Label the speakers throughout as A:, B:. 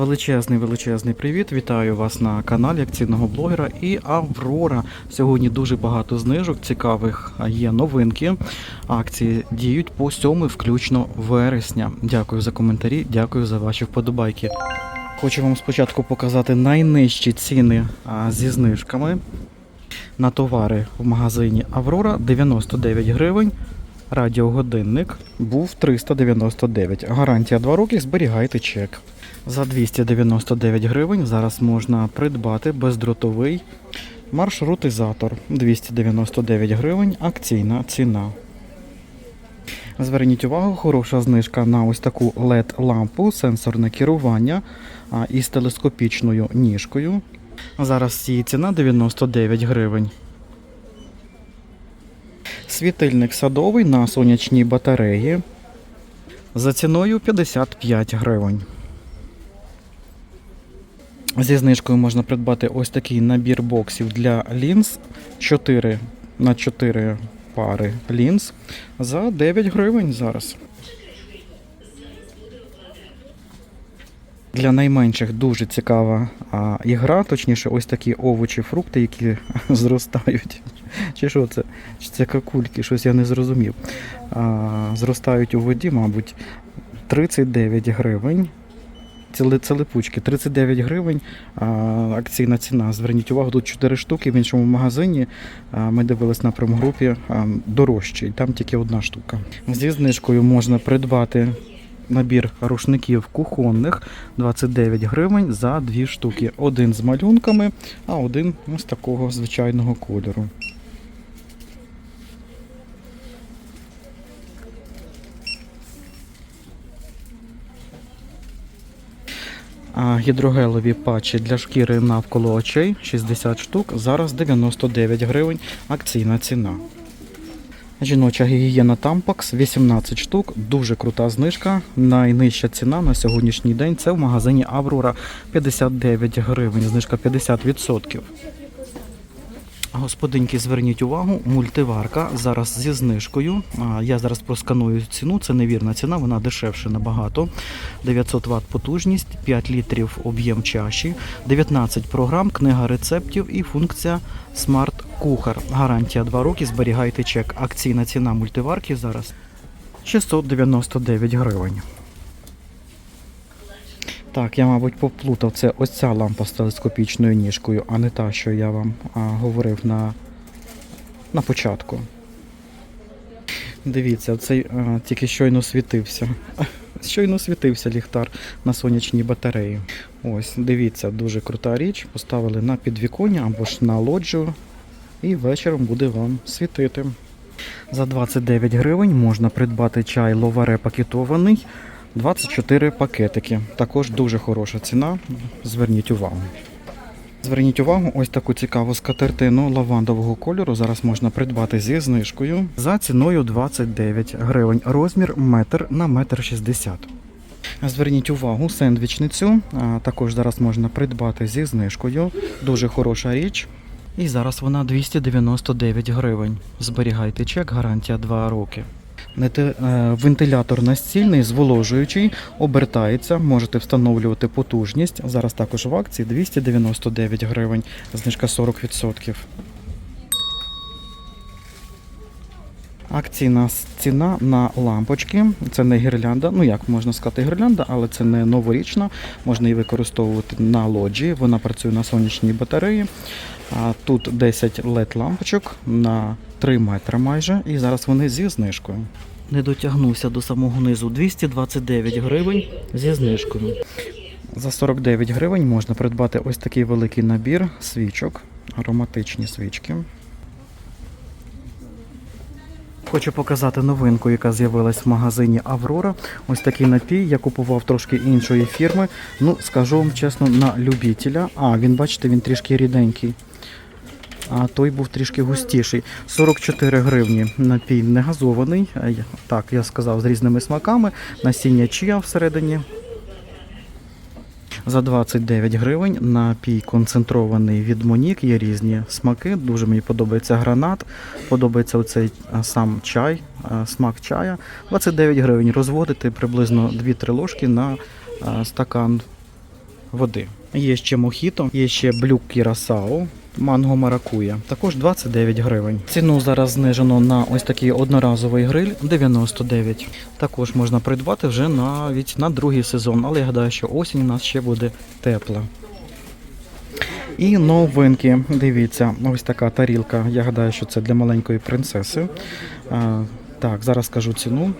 A: Величезний величезний привіт! Вітаю вас на каналі акційного блогера і Аврора. Сьогодні дуже багато знижок, цікавих є новинки. Акції діють по 7 включно вересня. Дякую за коментарі, дякую за ваші вподобайки. Хочу вам спочатку показати найнижчі ціни зі знижками на товари в магазині Аврора 99 гривень. Радіогодинник був 399. Гарантія 2 роки. Зберігайте чек. За 299 гривень зараз можна придбати бездротовий маршрутизатор 299 гривень. Акційна ціна. Зверніть увагу, хороша знижка на ось таку LED-лампу, сенсорне керування із телескопічною ніжкою. Зараз її ціна 99 гривень. Світильник садовий на сонячній батареї за ціною 55 гривень. Зі знижкою можна придбати ось такий набір боксів для лінз 4 на 4 пари лінз за 9 гривень зараз. Для найменших дуже цікава а, ігра, точніше, ось такі овочі, фрукти, які зростають. Чи що це? Чи це какульки? Щось я не зрозумів. А, зростають у воді, мабуть, 39 гривень. Ці, це липучки, 39 гривень. А, акційна ціна. Зверніть увагу, тут 4 штуки в іншому магазині. А, ми дивились на промгрупі а, дорожчий, там тільки одна штука. Зі знижкою можна придбати набір рушників кухонних 29 гривень за дві штуки. Один з малюнками, а один з такого звичайного кольору. Гідрогелові патчі для шкіри навколо очей 60 штук, зараз 99 гривень акційна ціна. Жіноча гігієна Tampax 18 штук, дуже крута знижка. Найнижча ціна на сьогоднішній день це в магазині Аврора 59 гривень, знижка 50%. Господинки, зверніть увагу, мультиварка зараз зі знижкою. Я зараз просканую ціну, це невірна ціна, вона дешевше набагато. 900 Вт потужність, 5 літрів об'єм чаші, 19 програм, книга рецептів і функція Smart Кухар. Гарантія 2 роки, зберігайте чек. Акційна ціна мультиварки зараз 699 гривень. Так, я, мабуть, поплутав. Це ось ця лампа з телескопічною ніжкою, а не та, що я вам а, говорив на, на початку. Дивіться, цей а, тільки щойно світився. Щойно світився ліхтар на сонячній батареї. Ось, дивіться, дуже крута річ. Поставили на підвіконня або ж на лоджію, і вечором буде вам світити. За 29 гривень можна придбати чай ловаре пакетований. 24 пакетики. Також дуже хороша ціна. Зверніть увагу. Зверніть увагу, ось таку цікаву скатертину лавандового кольору зараз можна придбати зі знижкою за ціною 29 гривень. Розмір метр на метр 60. Зверніть увагу, сендвічницю також зараз можна придбати зі знижкою. Дуже хороша річ. І зараз вона 299 гривень. Зберігайте чек, гарантія 2 роки. Е, Вентилятор настільний, зволожуючий, обертається, можете встановлювати потужність. Зараз також в акції 299 гривень, знижка 40%. Акційна ціна на лампочки. Це не гірлянда. Ну як можна сказати, гірлянда, але це не новорічна. Можна її використовувати на лоджії. Вона працює на сонячній батареї. А тут 10 LED лампочок на 3 метри майже. І зараз вони зі знижкою. Не дотягнувся до самого низу 229 гривень зі знижкою. За 49 гривень можна придбати ось такий великий набір свічок, ароматичні свічки. Хочу показати новинку, яка з'явилась в магазині Аврора. Ось такий напій. Я купував трошки іншої фірми. Ну, скажу вам чесно, на любителя. А, він, бачите, він трішки ріденький. А той був трішки густіший. 44 гривні напій не газований. Е, Так, я сказав, з різними смаками. Насіння чия всередині. За 29 гривень напій концентрований від Монік. Є різні смаки. Дуже мені подобається гранат. Подобається оцей сам чай, смак чая. 29 гривень розводити приблизно 2-3 ложки на стакан води. Є ще мохіто, є ще блюк кірасау. Манго маракуя, також 29 гривень. Ціну зараз знижено на ось такий одноразовий гриль 99. Також можна придбати вже навіть на другий сезон, але я гадаю, що осінь у нас ще буде тепла. І новинки. Дивіться, ось така тарілка. Я гадаю, що це для маленької принцеси. А, так, зараз скажу ціну.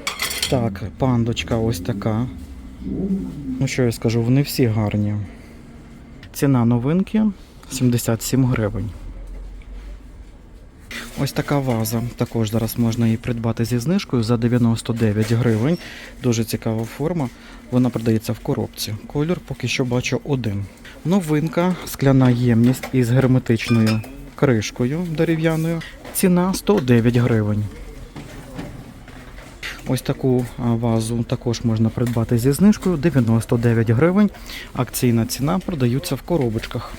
A: Так, пандочка ось така. Ну що я скажу, вони всі гарні. Ціна новинки 77 гривень. Ось така ваза. Також зараз можна її придбати зі знижкою за 99 гривень. Дуже цікава форма. Вона продається в коробці. Колір поки що бачу один. Новинка, скляна ємність із герметичною кришкою дерев'яною. Ціна 109 гривень. Ось таку вазу також можна придбати зі знижкою 99 гривень. Акційна ціна продаються в коробочках.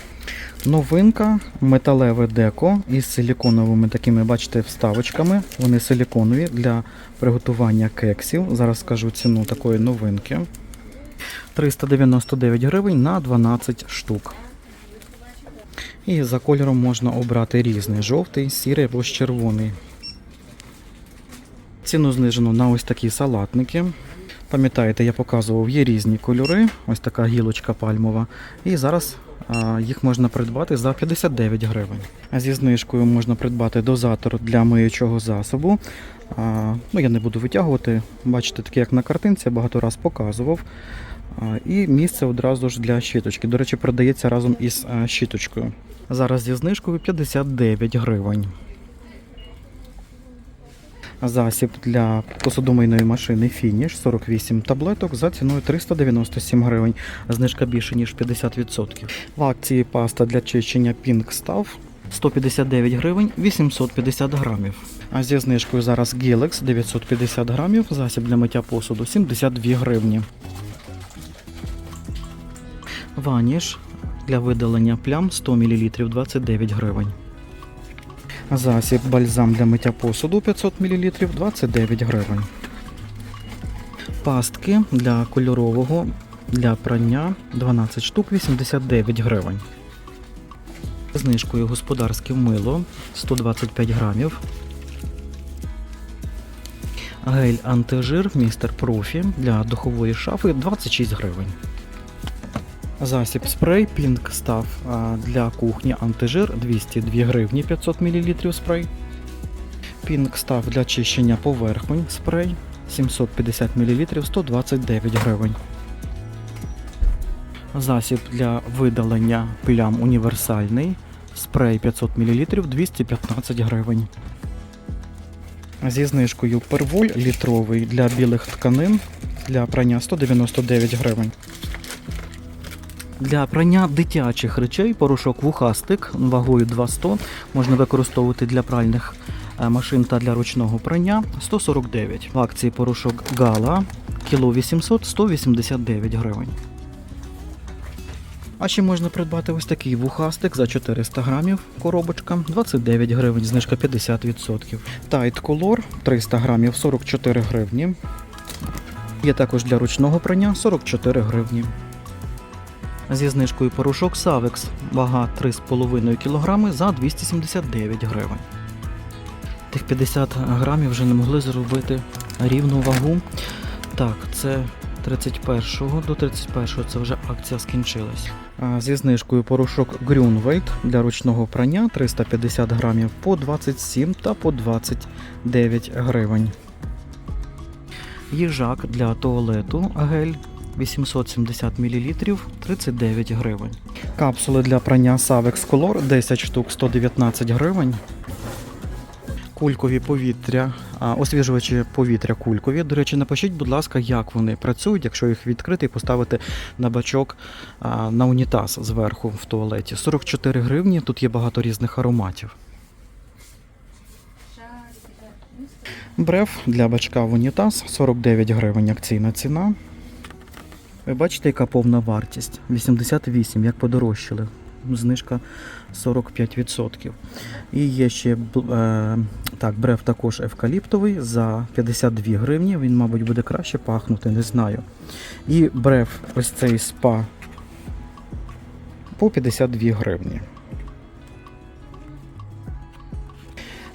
A: Новинка металеве деко із силіконовими такими, бачите, вставочками. Вони силіконові для приготування кексів. Зараз скажу ціну такої новинки. 399 гривень на 12 штук. І за кольором можна обрати різний: жовтий, сірий або червоний. Ціну знижено на ось такі салатники. Пам'ятаєте, я показував, є різні кольори, ось така гілочка пальмова. І зараз їх можна придбати за 59 гривень. Зі знижкою можна придбати дозатор для миючого засобу. Ну, я не буду витягувати. Бачите, таке як на картинці, я багато раз показував. І місце одразу ж для щіточки. До речі, продається разом із щіточкою. Зараз зі знижкою 59 гривень. Засіб для посудомийної машини Фініш 48 таблеток за ціною 397 гривень. Знижка більше ніж 50%. В акції паста для чищення Pink Staff 159 гривень 850 грамів. А зі знижкою зараз Gillex 950 грамів, засіб для миття посуду 72 гривні. Ваніш для видалення плям 100 мл 29 гривень. Засіб бальзам для миття посуду 500 мл 29 гривень. Пастки для кольорового для прання 12 штук 89 гривень. Знижкою господарське мило 125 грамів. Гель антижир містер профі для духової шафи 26 гривень. Засіб спрей Staff а, для кухні антижир 202 гривні 500 мл спрей. Pink Staff для чищення поверхонь спрей 750 мл 129 гривень. Засіб для видалення плям універсальний спрей 500 мл 215 гривень. Зі знижкою перволь літровий для білих тканин для прання 199 гривень. Для прання дитячих речей порошок вухастик вагою 200 можна використовувати для пральних е, машин та для ручного прання 149. В акції порошок Гала кіло 800 189 гривень. А ще можна придбати ось такий вухастик за 400 грамів, коробочка 29 гривень, знижка 50%. Tight Color 300 грамів 44 гривні. Є також для ручного прання 44 гривні. Зі знижкою порошок Savex, вага 3,5 кг за 279 гривень. Тих 50 грамів вже не могли зробити рівну вагу. Так, це 31 до 31 це вже акція скінчилась. Зі знижкою порошок Grünwald для ручного прання 350 грамів по 27 та по 29 гривень. Їжак для туалету гель 870 мл 39 гривень. Капсули для прання Savex Color 10 штук 119 гривень. Кулькові повітря, освіжувачі повітря кулькові. До речі, напишіть, будь ласка, як вони працюють, якщо їх відкрити і поставити на бачок на унітаз зверху в туалеті. 44 гривні, тут є багато різних ароматів. Бреф для бачка в унітаз 49 гривень акційна ціна. Ви бачите, яка повна вартість? 88, як подорожчали. Знижка 45%. І є ще е, так, бреф також евкаліптовий за 52 гривні. Він, мабуть, буде краще пахнути, не знаю. І бреф ось цей спа по 52 гривні.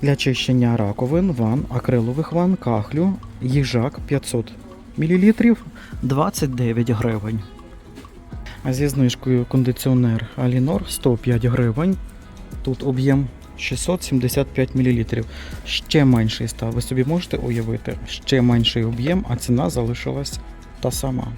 A: Для чищення раковин, ван, акрилових ван, кахлю, їжак 500 мл 29 гривень. Зі знижкою кондиціонер Алінор 105 гривень. Тут об'єм 675 мл. Ще менший став. Ви собі можете уявити, ще менший об'єм, а ціна залишилась та сама.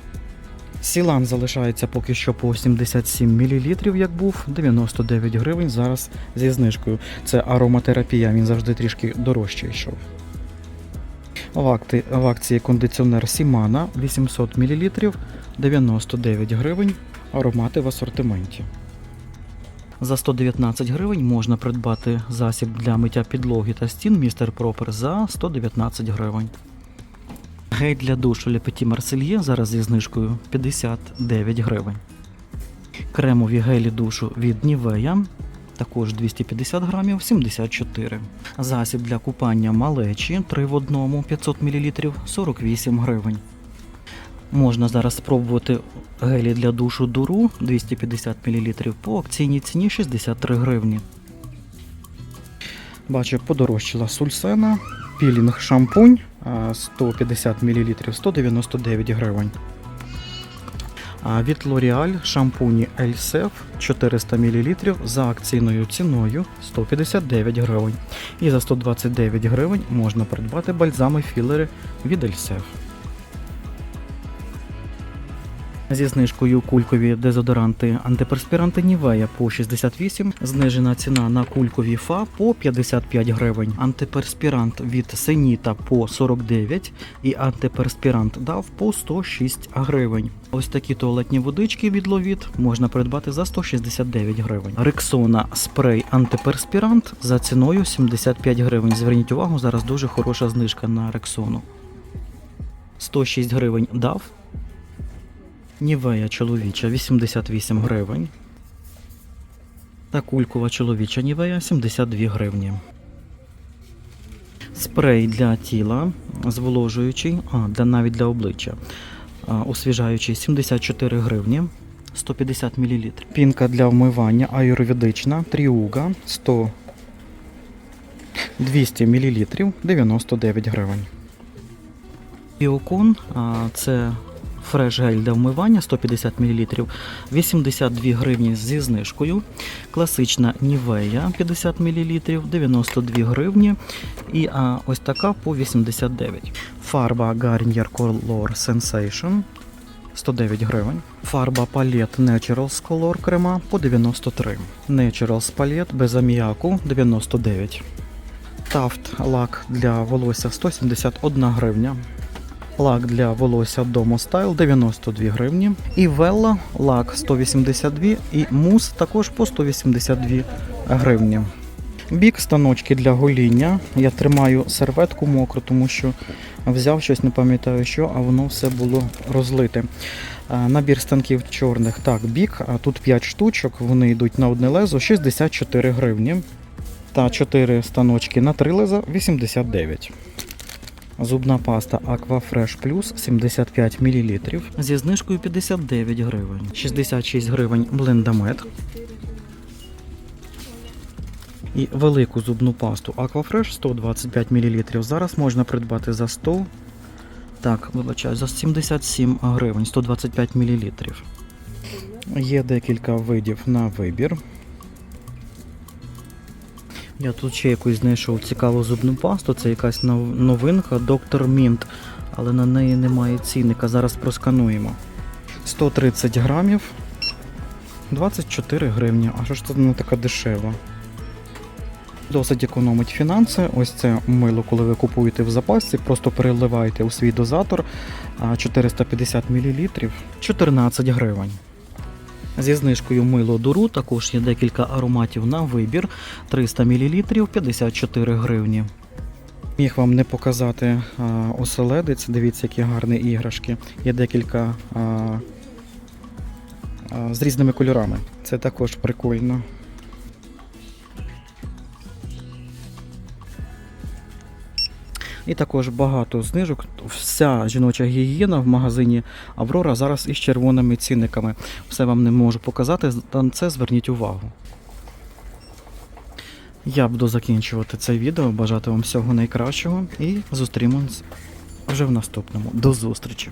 A: Сілан залишається поки що по 77 мл, як був, 99 гривень зараз зі знижкою. Це ароматерапія, він завжди трішки дорожче йшов. В, акції кондиціонер Сімана 800 мл 99 гривень. Аромати в асортименті. За 119 гривень можна придбати засіб для миття підлоги та стін Містер Пропер за 119 гривень. Гель для душу Petit Marseille зараз зі знижкою 59 гривень. Кремові гелі душу від Нівея також 250 грамів 74. Засіб для купання малечі 3 в одному 500 мл 48 гривень. Можна зараз спробувати гелі для душу дуру 250 мл по акційній ціні 63 гривні. Бачу, подорожчала сульсена, пілінг шампунь 150 мл 199 гривень. Від L'Oreal шампуні Ельсеф 400 мл за акційною ціною 159 гривень. І за 129 гривень можна придбати бальзами філери від Elsef. Зі знижкою кулькові дезодоранти антиперспіранти Нівея по 68, знижена ціна на кулькові ФА по 55 гривень, антиперспірант від Сеніта по 49 і антиперспірант DAV по 106 гривень. Ось такі туалетні водички від Ловіт можна придбати за 169 гривень. Рексона спрей антиперспірант за ціною 75 гривень. Зверніть увагу, зараз дуже хороша знижка на Рексону. 106 гривень DAV. Нівея чоловіча 88 гривень. Та кулькова чоловіча нівея 72 гривні. Спрей для тіла зволожуючий, а для навіть для обличчя. Освіжаючий 74 гривні 150 мл. Пінка для вмивання аюрведична тріуга 100 200 мл 99 гривень. Біокон це фреш гель для вмивання 150 мл 82 гривні зі знижкою. Класична Нівея 50 мл 92 гривні. І а, ось така по 89. Фарба Garnier Color Sensation 109 гривень. Фарба Palette Naturals Color крема по 93. Naturals Palette без аміаку 99. Тафт лак для волосся 171 гривня. Лак для волосся Domo Style 92 гривні. І Велла лак 182 і мус також по 182 гривні. Бік станочки для гоління. Я тримаю серветку мокру, тому що взяв щось, не пам'ятаю що, а воно все було розлите. Набір станків чорних. Так, бік, а тут 5 штучок, вони йдуть на одне лезо 64 гривні. Та 4 станочки на 3 леза 89. Зубна паста Aquafresh Plus 75 мл зі знижкою 59 гривень. 66 гривень блендамет. І велику зубну пасту Aquafresh 125 мл. Зараз можна придбати за 100. Так, вибачаю, за 77 гривень 125 мл. Є декілька видів на вибір. Я тут ще якусь знайшов цікаву зубну пасту, це якась новинка Доктор Мінт, але на неї немає цінника. Зараз проскануємо. 130 грамів, 24 гривні. А що ж це вона така дешева? Досить економить фінанси. Ось це мило, коли ви купуєте в запасці, просто переливаєте у свій дозатор 450 мл 14 гривень. Зі знижкою мило дуру також є декілька ароматів на вибір 300 мл 54 гривні. Міг вам не показати а, оселедець, дивіться, які гарні іграшки. Є декілька а, а, з різними кольорами. Це також прикольно. І також багато знижок. Вся жіноча гігієна в магазині Аврора зараз із червоними цінниками. Все вам не можу показати, на це зверніть увагу. Я буду закінчувати це відео, бажати вам всього найкращого і зустрінемось вже в наступному. До зустрічі!